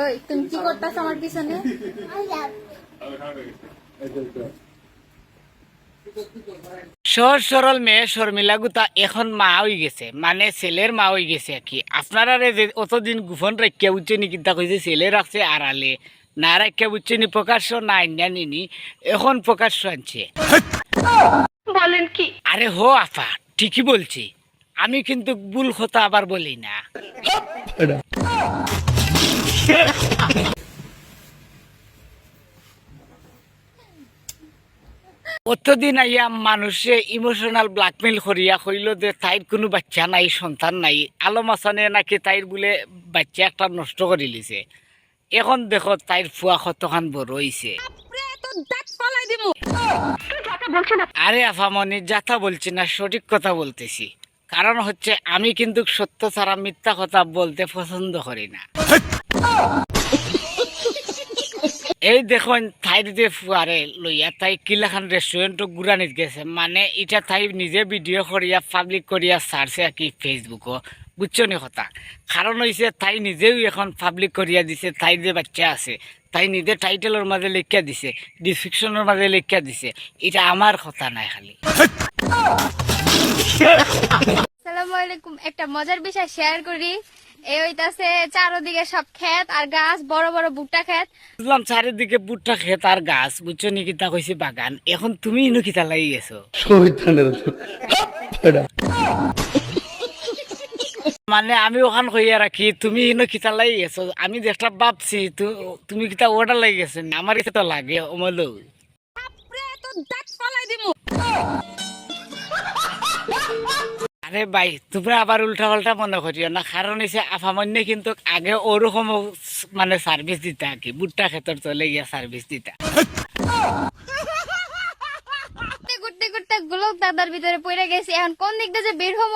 ওই তুমি কি করতেছ আমার পিছনে? সহজ সরল মেয়ে শর্মিলা গুতা এখন মা হয়ে গেছে মানে ছেলের মা হয়ে গেছে আর কি? আপনারা যে অতদিন গোপন রাখিয়া বুঝছে নি কিতা কইছে ছেলে রাখছে আড়ালে। না রাখিয়া বুঝছে নি প্রকাশ্য না আইনা নিনি এখন প্রকাশ্য আনছে। বলেন কি? আরে হো আফা ঠিকই বলছি। আমি কিন্তু ভুল কথা আবার বলি না। অতদিন আইয়া মানুষে ইমোশনাল ব্ল্যাকমেল করিয়া কইল যে তাইর কোনো বাচ্চা নাই সন্তান নাই। আলম আসানে নাকি তাইর বলে বাচ্চা একটা নষ্ট করে লিছে। এখন দেখো তাইর ফুয়া কতখান বড় হইছে আরে আফামনি যাথা বলছি না সঠিক কথা বলতেছি। কারণ হচ্ছে আমি কিন্তু সত্য ছাড়া মিথ্যা কথা বলতে পছন্দ করি না। এই দেখুন তাইর যে ফুয়ারে লইয়া তাই কিলাখান রেস্টুরেন্ট গুড়ানিত গেছে। মানে এটা তাই নিজে ভিডিও করিয়া পাবলিক করিয়া ছাড়ছে আর কি ফেসবুকও বুঝছ নি কথা? কারণ হয়েছে তাই নিজেও এখন পাবলিক করিয়া দিছে তাই যে বাচ্চা আছে তাই নিজে টাইটেলের মাঝে লিখিয়া দিছে ডিসক্রিপশনের মাঝে লিখিয়া দিছে। এটা আমার কথা নাই খালি। আসসালামু আলাইকুম। একটা মজার বিষয় শেয়ার করি। এই হইতাছে চারোদিকে সব ক্ষেত আর গাছ বড় বড় ভুট্টা ক্ষেত। বুঝলাম চারিদিকে বুটটা খেত আর গাছ। বুঝছ নি কিতা কইছে বাগান। এখন তুমি ইনু কিতা লাগি গেছো। মানে আমি ওখান কইয়া রাখি তুমি ইনো কিতা লাগি গেছো। আমি যেটা ভাবছি তু- তুমি কিতা ওটা লাগি গেছে? আমার কিতা তো লাগে অমলো আরে ভাই তোমরা আবার উল্টা পাল্টা মনে করিও না। কারণ হচ্ছে আফামান্য কিন্তু আগে ওরকম মানে সার্ভিস দিতা আর কি। বুট্টা ক্ষেত্র চলে গিয়া সার্ভিস দিতা। ঘুরতে ঘুরতে ঘুরতে গোলক দাদার ভিতরে পড়ে গেছি। এখন কোন দিক দিয়ে যে বের হব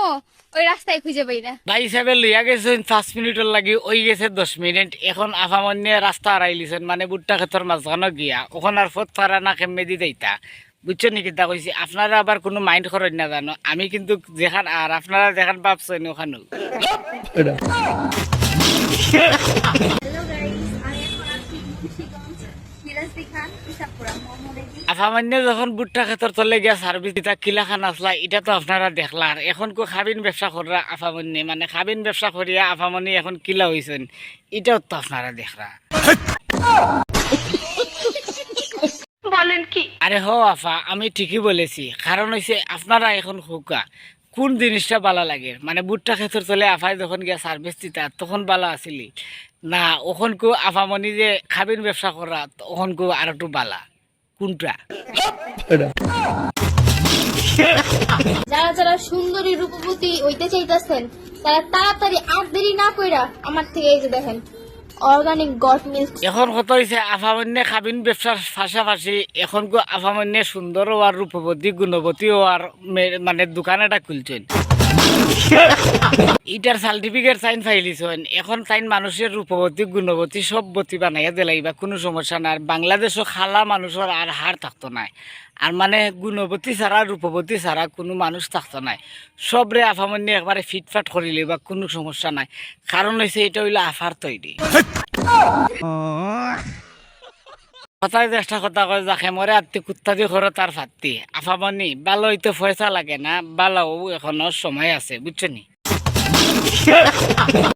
ওই রাস্তায় খুঁজে পাই না। ভাই হিসাবে লইয়া গেছেন পাঁচ মিনিটের লাগি ওই গেছে দশ মিনিট। এখন আফামান্য রাস্তা হারাই মানে বুট্টা ক্ষেত্র মাঝখানে গিয়া। ওখানে আর ফত পারা না কেমে দি দেইতা। বুঝছ নাকি? তা কইছি, আপনারা আবার কোনো মাইন্ড করেন না জানো। আমি কিন্তু যেখান আর আপনারা যেখান ভাবছেন ওখানেও। আফামান্য যখন বুট্টা ক্ষেত্র চলে গিয়া সার্ভিস দিতা, কিলাখান আসলা এটা তো আপনারা দেখলা। এখন কো খাবিন ব্যবসা করা আফামান্য। মানে খাবিন ব্যবসা করিয়া আফামান্য এখন কিলা হইছেন এটাও তো আপনারা দেখরা বলেন কি? আরে হ আফা আমি ঠিকই বলেছি। কারণ হইছে আপনারা এখন হুকা কোন জিনিসটা ভালো লাগে? মানে বুটটা ক্ষেত্র চলে আফাই যখন গিয়া সার্ভিস দিতা তখন ভালো আসিলি না ওখন কো আফামনি যে খাবিন ব্যবসা করা ওখন কো আর একটু বালা। কোনটা? যারা যারা সুন্দরী রূপবতী হইতে চাইতেছেন তারা তাড়াতাড়ি আর দেরি না কইরা আমার থেকে এই যে দেখেন। অর্গানিক গট মিল্ক এখন কত হয়েছে আফামন্যে খাবিন ব্যবসার পাশাপাশি এখন আফামন্যে সুন্দর আর রূপবতী গুণবতী আর মানে দোকান এটা খুলছেন ইটার সার্টিফিকেট সাইন ফাইলিছেন। এখন সাইন মানুষের রূপবতী, গুণবতী সব বতী বানাইয়া দিলাইবা কোনো সমস্যা নাই। বাংলাদেশও খালা মানুষের আর হার থাকতো নাই। আর মানে গুণবতী ছাড়া, রূপবতী ছাড়া কোনো মানুষ থাকতো নাই। সবরে আফামন্যে একবারে ফিটফাট করিলে বা কোনো সমস্যা নাই। কারণ হয়েছে এটা হইল আফার তৈরি। কথায় চেষ্টা কথা কয় যাকে মরে আত্মি কুত্তা দিয়ে তার ফাত্তি আফামনি ভালো হইতে পয়সা লাগে না ভালো এখনও সময় আছে বুঝছ নি?